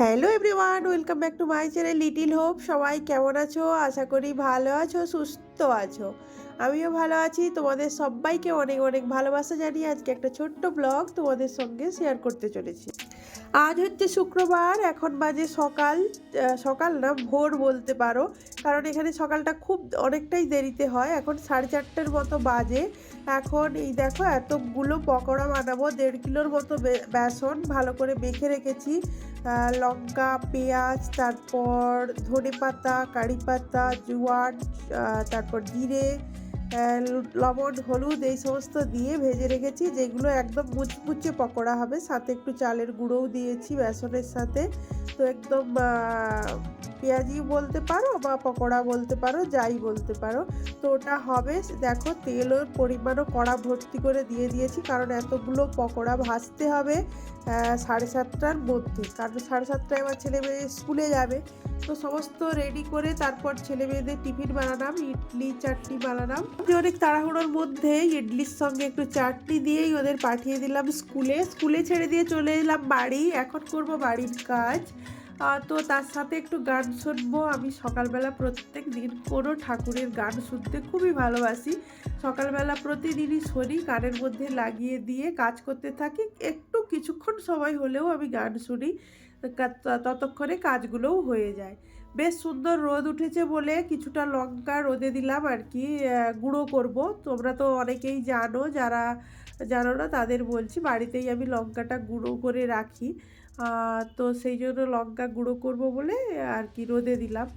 Hello everyone welcome back to my channel little hope সবাই কেমন আছো? আশা করি ভালো আছো, সুস্থ আছো। আমিও ভালো আছি। তোমাদের সবাইকে অনেক অনেক ভালোবাসা জানিয়ে আজকে একটা ছোট্ট ব্লগ তোমাদের সঙ্গে শেয়ার করতে চলেছি। আজ হচ্ছে শুক্রবার, এখন বাজে সকাল সকাল না, ভোর বলতে পারো। কারণ এখানে সকালটা খুব অনেকটাই দেরিতে হয়। এখন সাড়ে চারটের মতো বাজে। এখন এই দেখো এতগুলো পকোড়া বানাবো, দেড় কিলোর মতো বেসন ভালো করে মেখে রেখেছি। লঙ্কা, পেঁয়াজ, তারপর ধনে পাতা কারি পাতা জোয়ান তারপর জিরে লবণ, হলুদ এই সমস্ত দিয়ে ভেজে রেখেছি, যেগুলো একদম মুচমুচে পকোড়া হবে। সাথে একটু চালের গুঁড়োও দিয়েছি বেসনের সাথে। তো একদম পেঁয়াজি বলতে পারো বা পকোড়া বলতে পারো, যাই বলতে পারো। তো ওটা হবে, দেখো তেলের পরিমাণও কড়া ভর্তি করে দিয়ে দিয়েছি, কারণ এতগুলো পকোড়া ভাজতে হবে সাড়ে সাতটার মধ্যে। কারণ সাড়ে সাতটায় আমার ছেলে মেয়ে স্কুলে যাবে। তো সমস্ত রেডি করে তারপর ছেলে মেয়েদের টিফিন বানালাম, ইডলি, চাটনি বানালাম। অনেক তাড়াহুড়োর মধ্যে ইডলির সঙ্গে একটু চাটনি দিয়েই ওদের পাঠিয়ে দিলাম স্কুলে। স্কুলে ছেড়ে দিয়ে চলে এলাম বাড়ি। এখন করব বাড়ির কাজ। তো তার সাথে একটু গান শুনব। আমি সকালবেলা প্রত্যেক দিন কোনো ঠাকুরের গান শুনতে খুবই ভালোবাসি। সকালবেলা প্রতিদিনই শুনি গানের মধ্যে লাগিয়ে দিয়ে কাজ করতে থাকি। একটু কিছুক্ষণ সময় হলেও আমি গান শুনি ততক্ষণে কাজগুলোও হয়ে যায়। বেশ সুন্দর রোদ উঠেছে বলে কিছুটা লঙ্কা রোদে দিলাম আর কি গুঁড়ো করব। তোমরা তো অনেকেই জানো, যারা জানো না তাদের বলছি, বাড়িতেই আমি লঙ্কাটা গুঁড়ো করে রাখি। তো সেই জন্য লঙ্কা গুঁড়ো করব বলে আর কি রোদে দিলাম।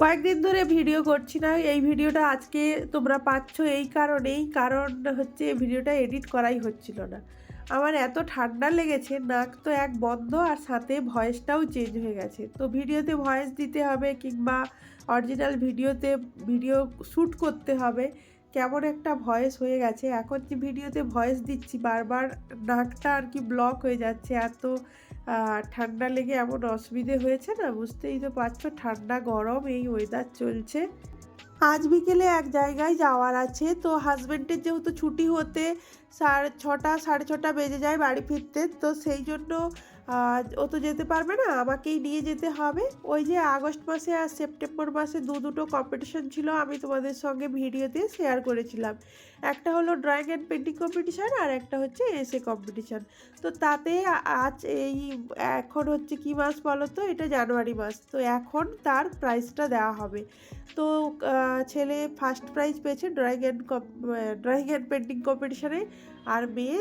কয়েকদিন ধরে ভিডিও করছি না, এই ভিডিওটা আজকে তোমরা পাচ্ছ এই কারণেই, কারণ হচ্ছে ভিডিওটা এডিট করাই হচ্ছিল না। আমার এত ঠান্ডা লেগেছে, নাক তো এক বন্ধ আর সাথে ভয়েসটাও চেঞ্জ হয়ে গেছে। তো ভিডিওতে ভয়েস দিতে হবে কিংবা অরিজিনাল ভিডিওতে, ভিডিও শ্যুট করতে হবে কেমন একটা ভয়েস হয়ে গেছে। এখন যে ভিডিওতে ভয়েস দিচ্ছি, বারবার নাকটা আর কি ব্লক হয়ে যাচ্ছে। এত ঠান্ডা লেগে এমন অসুবিধে হয়েছে না? বুঝতেই তো পারছ, ঠান্ডা গরম, এই ওয়েদার চলছে। আজ বিকেলে এক জায়গায় যাওয়ার আছে। তো হাজব্যান্ডের যেহেতু ছুটি হতে সাড়ে ছটা সাড়ে ছটা বেজে যায় বাড়ি ফিরতে। তো সেই জন্য ও তো যেতে পারবে না, আমাকেই নিয়ে যেতে হবে। ওই যে আগস্ট মাসে আর সেপ্টেম্বর মাসে দু দুটো কম্পিটিশন ছিল, আমি তোমাদের সঙ্গে ভিডিওতে শেয়ার করেছিলাম। একটা হলো ড্রয়িং অ্যান্ড পেন্টিং কম্পিটিশান আর একটা হচ্ছে এসে কম্পিটিশান তো তাতে আজ এই, এখন হচ্ছে কি মাস বলো তো এটা জানুয়ারি মাস। তো এখন তার প্রাইজটা দেওয়া হবে। তো ছেলে ফার্স্ট প্রাইজ পেয়েছে drawing and drawing and painting কম্পিটিশানে আর মেয়ে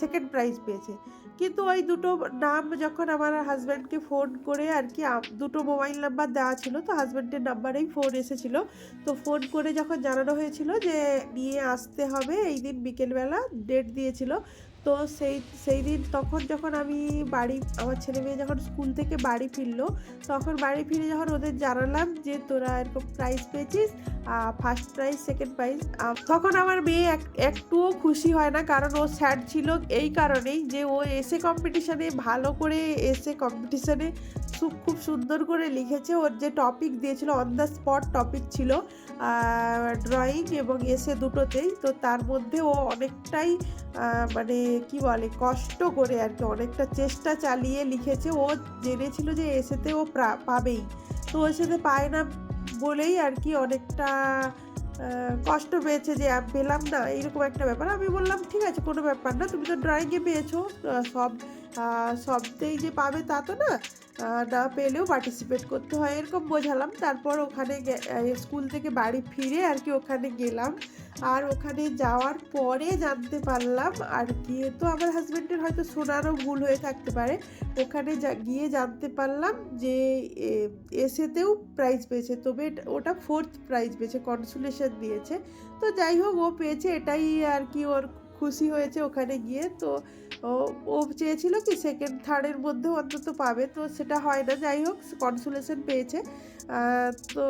সেকেন্ড প্রাইজ পেয়েছে। কিন্তু ওই দুটো নাম যখন আমার হাজব্যান্ডকে ফোন করে আর কি দুটো মোবাইল নাম্বার দেওয়া ছিল, তো হাজব্যান্ডের নাম্বারেই ফোন এসেছিল। তো ফোন করে যখন জানানো হয়েছিল যে, নিয়ে আসতে হবে, এই দিন বিকেলবেলা ডেট দিয়েছিল তো সেই সেই দিন তখন যখন আমি বাড়ি আমার ছেলে মেয়ে যখন স্কুল থেকে বাড়ি ফিরলো তখন বাড়ি ফিরে যখন ওদের জানালাম যে তোরা এরকম প্রাইজ পেয়েছিস ফার্স্ট প্রাইজ সেকেন্ড প্রাইজ তখন আমার মেয়ে এক- একটুও খুশি হয় না কারণ ও স্যাড ছিল এই কারণেই যে ও এসে কম্পিটিশানে ভালো করে এসে কম্পিটিশানে খুব সুন্দর করে লিখেছে ওর যে টপিক দিয়েছিল অন দ্য স্পট টপিক ছিল ড্রয়িং এবং এসে দুটোতেই তো তার মধ্যে ও অনেকটাই আহ, কি বলে, কষ্ট করে আর কি অনেকটা চেষ্টা চালিয়ে লিখেছে। ও জেনেছিল যে এসেতে ও পাবেই। তো এসেতে পায় না বলেই আর কি অনেকটা কষ্ট পেয়েছে যে পেলাম না। এইরকম একটা ব্যাপার। আমি বললাম, ঠিক আছে, কোনো ব্যাপার না। তুমি তো ড্রয়িংয়ে পেয়েছ। সব সবতেই যে পাবে তা তো না। না পেলেও পার্টিসিপেট করতে হয়। এরকম বোঝালাম। তারপর ওখানে স্কুল থেকে বাড়ি ফিরে আর কি ওখানে গেলাম। আর ওখানে যাওয়ার পরে জানতে পারলাম আর গিয়ে তো আমার হাজব্যান্ডের হয়তো শোনারও ভুল হয়ে থাকতে পারে। ওখানে গিয়ে জানতে পারলাম যে এসেতেও প্রাইজ পেয়েছে। তবে ওটা ফোর্থ প্রাইজ পেয়েছে কনসুলেশন দিয়েছে। তো যাই হোক, ও পেয়েছে এটাই আর কি ওর খুশি হয়েছে ওখানে গিয়ে। তো ও চেয়েছিল কি সেকেন্ড থার্ডের মধ্যে অন্তত পাবে। তো সেটা হয় না, যাই হোক কনসুলেশন পেয়েছে। তো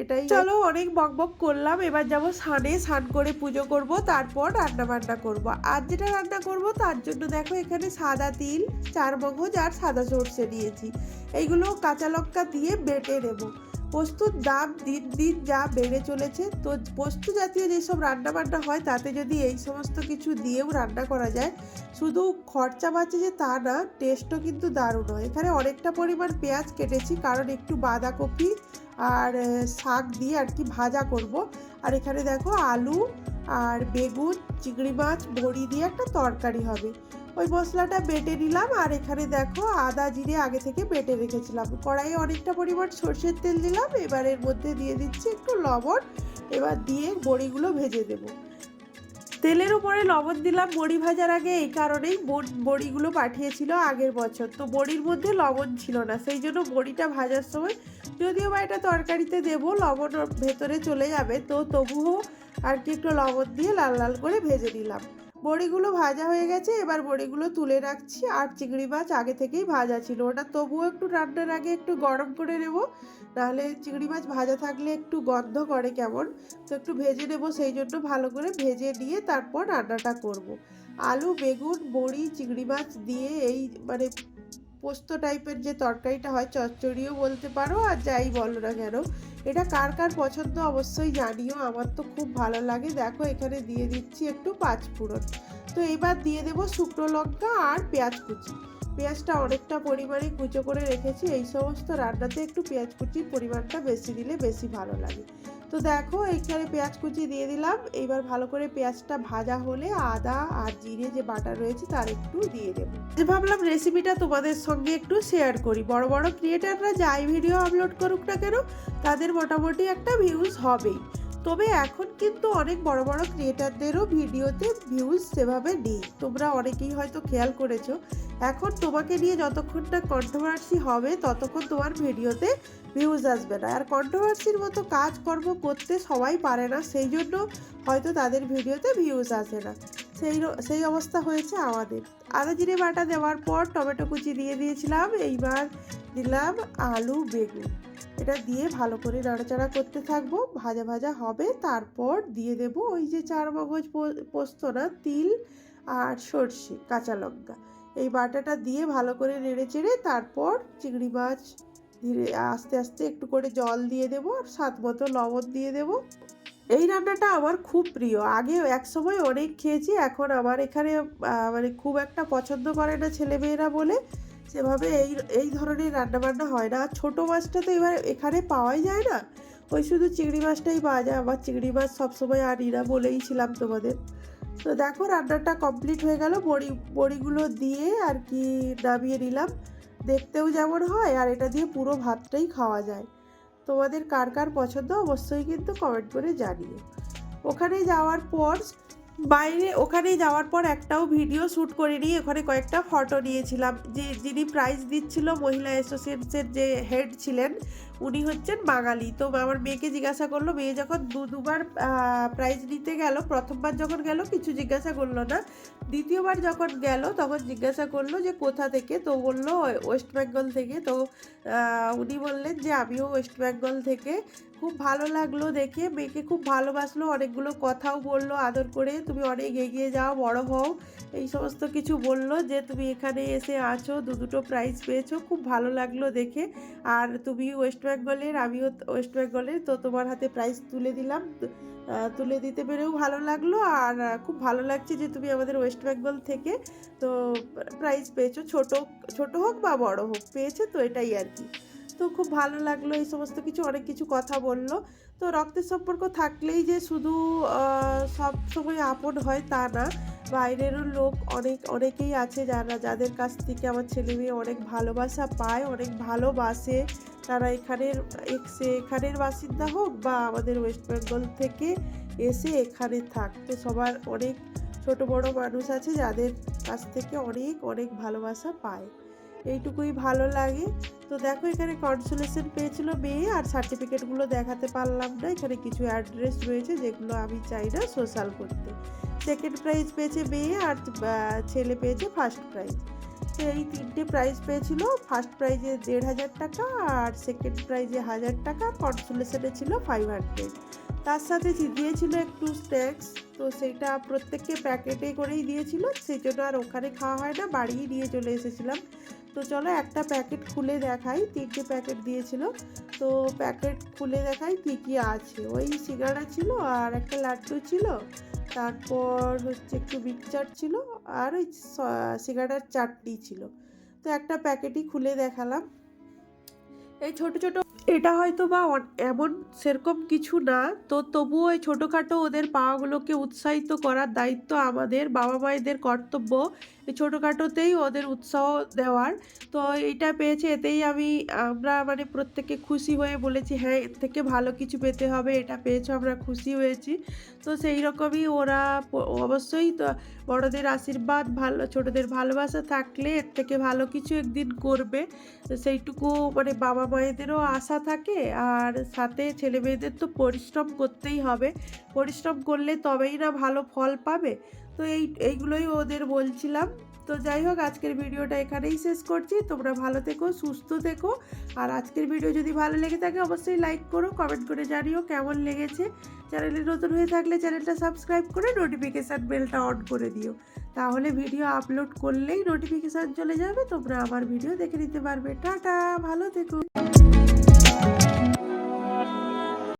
এটাই চলো, অনেক বক বক করলাম। এবার যাব সানে স্নান করে পুজো করব, তারপর রান্না বান্না করব। আর যেটা রান্না করব, তার জন্য দেখো এখানে সাদা তিল চার মগজ আর সাদা সর্ষে নিয়েছি এইগুলো কাঁচা লঙ্কা দিয়ে বেটে নেব। পোস্তর দাম দিন দিন যা বেড়ে চলেছে, তো পোস্ত জাতীয় যেসব রান্না বান্না হয় তাতে যদি এই সমস্ত কিছু দিয়েও রান্না করা যায়, শুধু খরচা বাঁচে যে তা না টেস্টও কিন্তু দারুণ হয়। এখানে অনেকটা পরিমাণ পেঁয়াজ কেটেছি, কারণ একটু বাঁধাকপি আর শাক দিয়ে আর কি ভাজা করব। আর এখানে দেখো আলু আর বেগুন, চিংড়ি মাছ ভড়ি দিয়ে একটা তরকারি হবে। ওই মশলাটা বেটে নিলাম, আর এখানে দেখো আদা, জিরে আগে থেকে বেটে রেখেছিলাম। কড়াইয়ে অনেকটা পরিমাণ সর্ষের তেল দিলাম, এবার এর মধ্যে দিয়ে দিচ্ছি একটু লবণ। এবার দিয়ে বড়িগুলো ভেজে দেবো। তেলের উপরে লবণ দিলাম বড়ি ভাজার আগে, এই কারণেই বড়িগুলো পাঠিয়েছিল আগের বছর। তো বড়ির মধ্যে লবণ ছিল না, সেই জন্য বড়িটা ভাজার সময় যদিও বা এটা তরকারিতে দেবো, লবণ ভেতরে চলে যাবে। তো তবুও আর কি একটু লবণ দিয়ে লাল লাল করে ভেজে নিলাম। বড়িগুলো ভাজা হয়ে গেছে, এবার বড়িগুলো তুলে রাখছি। আর চিংড়ি মাছ আগে থেকেই ভাজা ছিল। ওটা তবুও একটু রান্নার আগে একটু গরম করে নেব। নাহলে চিংড়ি মাছ ভাজা থাকলে একটু গন্ধ করে কেমন? তো একটু ভেজে নেব, সেই জন্য ভালো করে ভেজে নিয়ে তারপর রান্নাটা করব। আলু, বেগুন, বড়ি, চিংড়ি মাছ দিয়ে এই মানে পোস্ত টাইপের যে তরকারিটা হয়, চচ্চড়িও বলতে পারো আর যাই বলো না কেন, এটা কার কার পছন্দ অবশ্যই জানিও, আমার তো খুব ভালো লাগে। দেখো, এখানে দিয়ে দিচ্ছি একটু পাঁচ ফোড়ন। তো এবার দিয়ে দেবো শুকনো লঙ্কা আর পেঁয়াজ কুচি। পেঁয়াজটা অনেকটা পরিমাণে কুচো করে রেখেছি, এই সমস্ত রান্নাতে একটু পেঁয়াজ কুচির পরিমাণটা বেশি দিলে বেশি ভালো লাগে। তো দেখো এইখানে পেঁয়াজ কুচি দিয়ে দিলাম। এইবার ভালো করে পেঁয়াজটা ভাজা হলে আদা আর জিরে যে বাটা রয়েছে তার একটু দিয়ে দেবো। যে ভাবলাম রেসিপিটা তোমাদের সঙ্গে একটু শেয়ার করি। বড় বড় ক্রিয়েটাররা যাই ভিডিও আপলোড করুক না কেন, তাদের মোটামুটি একটা ভিউজ হবেই। তবে এখন কিন্তু অনেক বড় বড় ক্রিয়েটারদেরও ভিডিওতে ভিউজ সেভাবে নেই। তোমরা অনেকেই হয়তো খেয়াল করেছ। এখন তোমাকে নিয়ে যতক্ষণ না কন্ট্রোভার্সি হবে, ততক্ষণ তোমার ভিডিওতে ভিউজ আসবে না। আর কন্ট্রোভার্সির মতো কাজকর্ম করতে সবাই পারে না, সেই জন্য হয়তো তাদের ভিডিওতে ভিউজ আসে না। সেই সেই অবস্থা হয়েছে আমাদের। আদা জিরে বাটা দেওয়ার পর টমেটো কুচি দিয়ে দিয়েছিলাম, এইবার দিলাম আলু বেগুন। এটা দিয়ে ভালো করে নাড়াচাড়া করতে থাকব, ভাজা ভাজা হবে, তারপর দিয়ে দেব ওই যে চার মগজ পোস্ত না, তিল আর সর্ষে, কাঁচা লঙ্কা। এই বাটাটা দিয়ে ভালো করে নেড়ে চেড়ে তারপর চিংড়ি মাছ ধীরে আস্তে আস্তে একটু করে জল দিয়ে দেবো স্বাদ মতো লবণ দিয়ে দেবো। এই রান্নাটা আমার খুব প্রিয়। আগে এক সময় অনেক খেয়েছি, এখন আমার এখানে মানে খুব একটা পছন্দ করে না ছেলেমেয়েরা বলে। সেভাবে এই এই ধরনের রান্নাবান্না হয় না। আর ছোটো মাছটা তো এবার এখানে পাওয়াই যায় না। ওই শুধু চিংড়ি মাছটাই পাওয়া যায়। আমার চিংড়ি মাছ সবসময় আনি না বলেই ছিলাম তোমাদের। তো দেখো, রান্নাটা কমপ্লিট হয়ে গেল। বড়ি, বড়িগুলো দিয়ে আর কি নামিয়ে নিলাম। দেখতেও যেমন হয়, আর এটা দিয়ে পুরো ভাতটাই খাওয়া যায়। তোমাদের কার কার পছন্দ অবশ্যই কিন্তু কমেন্ট করে জানিও। ওখানে যাওয়ার পর বাইরে ওখানে যাওয়ার পর একটাও ভিডিও শ্যুট করিনি, ওখানে কয়েকটা ফটো নিয়েছিলাম। যে, যিনি প্রাইজ দিচ্ছিল মহিলা অ্যাসোসিয়েশনের যে হেড ছিলেন, উনি হচ্ছেন বাঙালি। তো আমার মেয়েকে জিজ্ঞাসা করল, মেয়ে যখন দু, দুবার প্রাইজ নিতে গেল, প্রথমবার যখন গেল, কিছু জিজ্ঞাসা করল না। দ্বিতীয়বার যখন গেল, তখন জিজ্ঞাসা করল যে, কোথা থেকে? তো বলল, ওয়েস্ট বেঙ্গল থেকে। তো উনি বললেন যে, আমিও ওয়েস্ট বেঙ্গল থেকে। খুব ভালো লাগল দেখে, মেয়েকে খুব ভালোবাসলো, অনেকগুলো কথাও বলল, আদর করে তুমি অনেক এগিয়ে যাও, বড় হও। এই সমস্ত কিছু বলল যে, তুমি এখানে এসে আছো, দু দুটো প্রাইজ পেয়েছ, খুব ভালো লাগল দেখে। আর তুমি ওয়েস্ট বেঙ্গলের আমিও ওয়েস্ট বেঙ্গলের তো তোমার হাতে প্রাইজ তুলে দিলাম। তুলে দিতে পেরেও ভালো লাগল। আর খুব ভালো লাগছে যে, তুমি আমাদের ওয়েস্ট বেঙ্গল থেকে, তো প্রাইজ পেয়েছ। ছোট ছোট হোক বা বড় হোক, পেয়েছে তো এটাই আর কি। তো খুব ভালো লাগল, এই সমস্ত কিছু, অনেক কিছু কথা বলল। তো রক্তের সম্পর্ক থাকলেই যে শুধু সব সময় আপন হয় তা না। বাইরেরও লোক অনেক, অনেকেই আছে যারা, যাদের কাছ থেকে আমার ছেলে মেয়ে অনেক ভালোবাসা পায়, অনেক ভালোবাসে। তারা এখানের এসে এখানের বাসিন্দা হোক বা আমাদের ওয়েস্ট বেঙ্গল থেকে এসে এখানে থাকতে। সবার অনেক ছোট বড় মানুষ আছে যাদের কাছ থেকে অনেক অনেক ভালোবাসা পায়। এইটুকুই ভালো লাগে। তো দেখো এখানে কনসোলেশন পেয়েছিল মেয়ে আর সার্টিফিকেটগুলো দেখাতে পারলাম না। এখানে কিছু অ্যাড্রেস রয়েছে যেগুলো আমি চাই না সোশ্যাল করতে। সেকেন্ড প্রাইজ পেয়েছে মেয়ে আর ছেলে পেয়েছে ফার্স্ট প্রাইজ তো এই তিনটে প্রাইজ পেয়েছিল। ফার্স্ট প্রাইজে দেড় হাজার টাকা আর সেকেন্ড প্রাইজে হাজার টাকা। কনসোলেশনে ছিল ফাইভ হান্ড্রেড তার সাথে দিয়েছিল একটু স্ন্যাক্স তো সেইটা প্রত্যেককে প্যাকেটে করেই দিয়েছিল। সেই জন্য আর ওখানে খাওয়া হয় না। বাড়িই নিয়ে চলে এসেছিলাম। তো চলো একটা প্যাকেট খুলে দেখাই, তিনটে প্যাকেট দিয়েছিল। তো প্যাকেট খুলে দেখাই কি কি আছে। ওই সিঙ্গাড়া ছিল আর একটা লাড্ডু ছিল, তারপর হচ্ছে একটু মিক্সচার ছিল আর ওই স- সিঙ্গাড়ার চাটনি ছিল। তো একটা প্যাকেটই খুলে দেখালাম। এই ছোট ছোট, এটা হয়তো বা এমন সেরকম কিছু না, তো তবুও এই ছোটোখাটো ওদের পাওয়াগুলোকে উৎসাহিত করার দায়িত্ব আমাদের বাবা মায়েদের কর্তব্য। ছোটোখাটোতেই ওদের উৎসাহ দেওয়ার। তো এইটা পেয়েছে, এতেই আমি, আমরা মানে প্রত্যেকে খুশি হয়ে বলেছি হ্যাঁ এর থেকে ভালো কিছু পেতে হবে, এটা পেয়েছ, আমরা খুশি হয়েছি। তো সেই রকমই ওরা অবশ্যই তো বড়দের আশীর্বাদ, ভালো, ছোটোদের ভালোবাসা থাকলে এর থেকে ভালো কিছু একদিন করবে। সেইটুকু মানে বাবা মায়েদেরও আশা থাকে, আর সাথে ছেলে মেয়েদের তো পরিশ্রম করতেই হবে। পরিশ্রম করলে তবেই না ভালো ফল পাবে। তো এই, এইগুলোই ওদের বলছিলাম। তো যাই হোক, আজকের ভিডিওটা এখানেই শেষ করছি। তোমরা ভালো থেকো, সুস্থ থেকো। আর আজকের ভিডিও যদি ভালো লেগে থাকে, অবশ্যই লাইক করো কমেন্ট করে জানিও কেমন লেগেছে। চ্যানেলে নতুন হয়ে থাকলে চ্যানেলটা সাবস্ক্রাইব করে নোটিফিকেশান বেলটা অন করে দিও। তাহলে ভিডিও আপলোড করলেই নোটিফিকেশান চলে যাবে, তোমরা আমার ভিডিও দেখে নিতে পারবে। টাটা, ভালো থেকো।